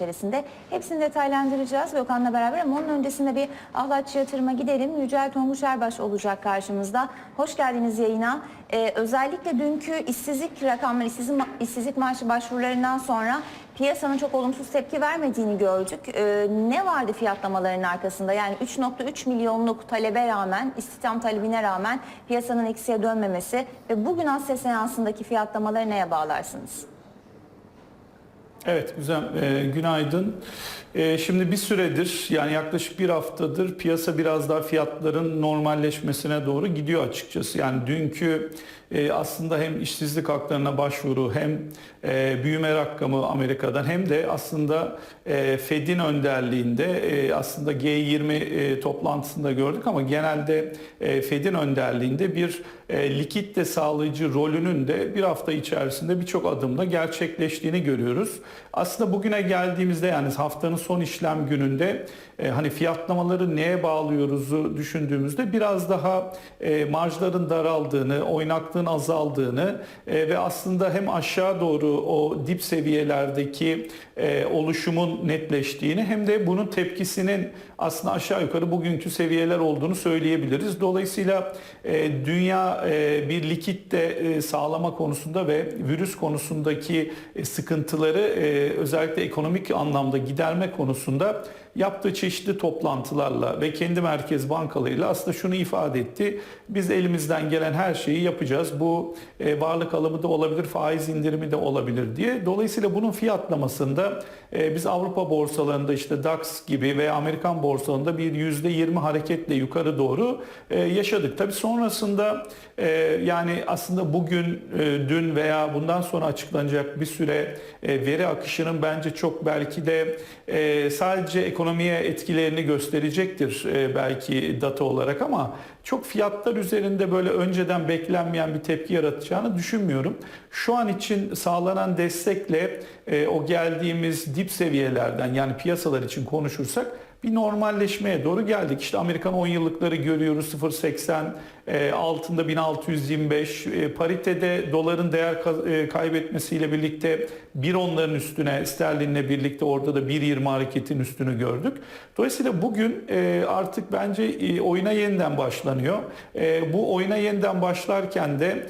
içerisinde. Hepsini detaylandıracağız ve Okan'la beraber ama onun öncesinde bir Ahlatçı yatırıma gidelim. Yücel Tonguç Erbaş olacak karşımızda. Hoş geldiniz yayına. Ee, özellikle dünkü işsizlik rakamları, işsizlik, işsizlik maaşı başvurularından sonra piyasanın çok olumsuz tepki vermediğini gördük. Ee, ne vardı fiyatlamaların arkasında? Yani 3.3 milyonluk talebe rağmen, istihdam talebine rağmen piyasanın eksiye dönmemesi ve bugün Asya seansındaki fiyatlamaları neye bağlarsınız? Evet güzel. Ee, günaydın. Ee, şimdi bir süredir yani yaklaşık bir haftadır piyasa biraz daha fiyatların normalleşmesine doğru gidiyor açıkçası. Yani dünkü e, aslında hem işsizlik haklarına başvuru hem e, büyüme rakamı Amerika'dan hem de aslında e, Fed'in önderliğinde e, aslında G20 e, toplantısında gördük ama genelde e, Fed'in önderliğinde bir e, likitte sağlayıcı rolünün de bir hafta içerisinde birçok adımda gerçekleştiğini görüyoruz. Aslında bugüne geldiğimizde yani haftanın son işlem gününde e, hani fiyatlamaları neye bağlıyoruzu düşündüğümüzde biraz daha e, marjların daraldığını, oynaklığın azaldığını e, ve aslında hem aşağı doğru o dip seviyelerdeki e, oluşumun netleştiğini hem de bunun tepkisinin aslında aşağı yukarı bugünkü seviyeler olduğunu söyleyebiliriz. Dolayısıyla e, dünya e, bir likitte e, sağlama konusunda ve virüs konusundaki e, sıkıntıları e, özellikle ekonomik anlamda giderme konusunda yaptığı çeşitli toplantılarla ve kendi merkez bankalarıyla aslında şunu ifade etti. Biz elimizden gelen her şeyi yapacağız. Bu e, varlık alımı da olabilir, faiz indirimi de olabilir diye. Dolayısıyla bunun fiyatlamasında e, biz Avrupa borsalarında işte DAX gibi veya Amerikan borsalarında bir %20 hareketle yukarı doğru yaşadık. Tabii sonrasında yani aslında bugün, dün veya bundan sonra açıklanacak bir süre veri akışının bence çok belki de e, sadece ekonomiye etkilerini gösterecektir e, belki data olarak ama çok fiyatlar üzerinde böyle önceden beklenmeyen bir tepki yaratacağını düşünmüyorum. Şu an için sağlanan destekle e, o geldiğimiz dip seviyelerden yani piyasalar için konuşursak bir normalleşmeye doğru geldik. İşte Amerikan 10 yıllıkları görüyoruz 0.80 e, altında 1625 e, paritede doların değer e, kaybetmesiyle birlikte bir onların üstüne sterlinle birlikte orada da 1.20 hareketin üstünü gördük. Dolayısıyla bugün e, artık bence e, oyuna yeniden başlanıyor. Bu oyuna yeniden başlarken de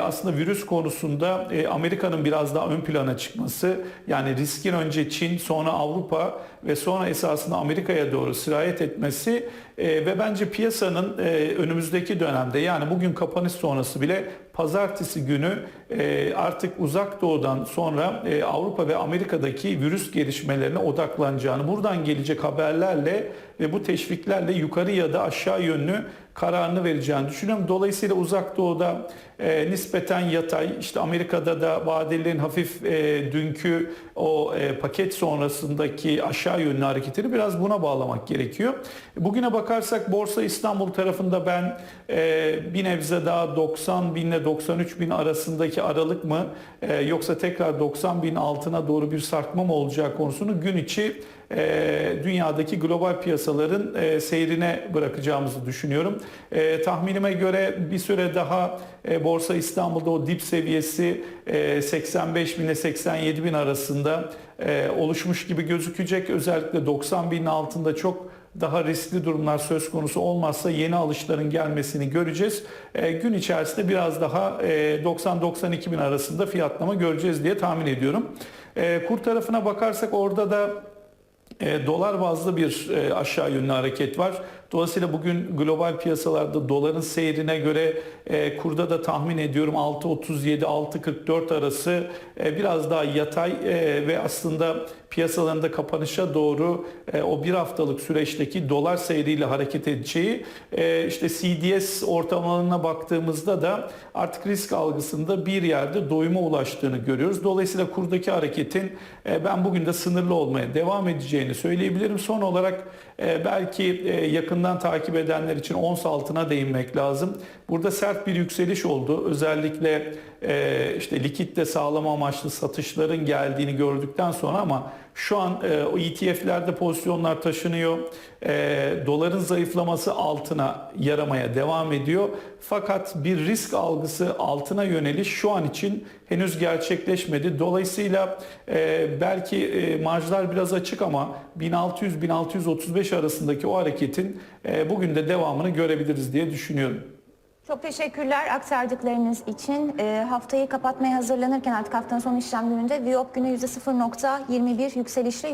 aslında virüs konusunda Amerika'nın biraz daha ön plana çıkması yani riskin önce Çin sonra Avrupa ve sonra esasında Amerika'ya doğru sirayet etmesi e, ve bence piyasanın e, önümüzdeki dönemde yani bugün kapanış sonrası bile pazartesi günü e, artık uzak doğudan sonra e, Avrupa ve Amerika'daki virüs gelişmelerine odaklanacağını, buradan gelecek haberlerle ve bu teşviklerle yukarı ya da aşağı yönlü kararını vereceğini düşünüyorum. Dolayısıyla uzak doğuda e, nispeten yatay, işte Amerika'da da vadelilerin hafif e, dünkü o e, paket sonrasındaki aşağı yönlü hareketini biraz buna bağlamak gerekiyor. Bugüne bakarsak Borsa İstanbul tarafında ben e, bir nebze daha 90 binle 93 bin arasındaki aralık mı e, yoksa tekrar 90 bin altına doğru bir sarkma mı olacağı konusunu gün içi e, dünyadaki global piyasaların e, seyrine bırakacağımızı düşünüyorum. E, tahminime göre bir süre daha e, Borsa İstanbul'da o dip seviyesi e, 85 bin ile 87 bin arasında e, oluşmuş gibi gözükecek. Özellikle 90 binin altında çok daha riskli durumlar söz konusu olmazsa yeni alışların gelmesini göreceğiz. E, gün içerisinde biraz daha e, 90-92 bin arasında fiyatlama göreceğiz diye tahmin ediyorum. E, kur tarafına bakarsak orada da e, dolar bazlı bir e, aşağı yönlü hareket var. Dolayısıyla bugün global piyasalarda doların seyrine göre e, kurda da tahmin ediyorum 6.37-6.44 arası e, biraz daha yatay e, ve aslında piyasalarında kapanışa doğru e, o bir haftalık süreçteki dolar seyriyle hareket edeceği e, işte CDS ortalamalarına baktığımızda da artık risk algısında bir yerde doyuma ulaştığını görüyoruz. Dolayısıyla kurdaki hareketin e, ben bugün de sınırlı olmaya devam edeceğini söyleyebilirim. Son olarak e, belki e, yakından takip edenler için ons altına değinmek lazım. Burada sert bir yükseliş oldu. Özellikle e, işte likitte sağlama amaçlı satışların geldiğini gördükten sonra ama Şu an e, o ETF'lerde pozisyonlar taşınıyor. E, doların zayıflaması altına yaramaya devam ediyor. Fakat bir risk algısı altına yöneliş şu an için henüz gerçekleşmedi. Dolayısıyla e, belki e, marjlar biraz açık ama 1600-1635 arasındaki o hareketin e, bugün de devamını görebiliriz diye düşünüyorum. Çok teşekkürler aktardıklarınız için. Ee, haftayı kapatmaya hazırlanırken artık haftanın son işlem gününde Viyop günü %0.21 yükselişle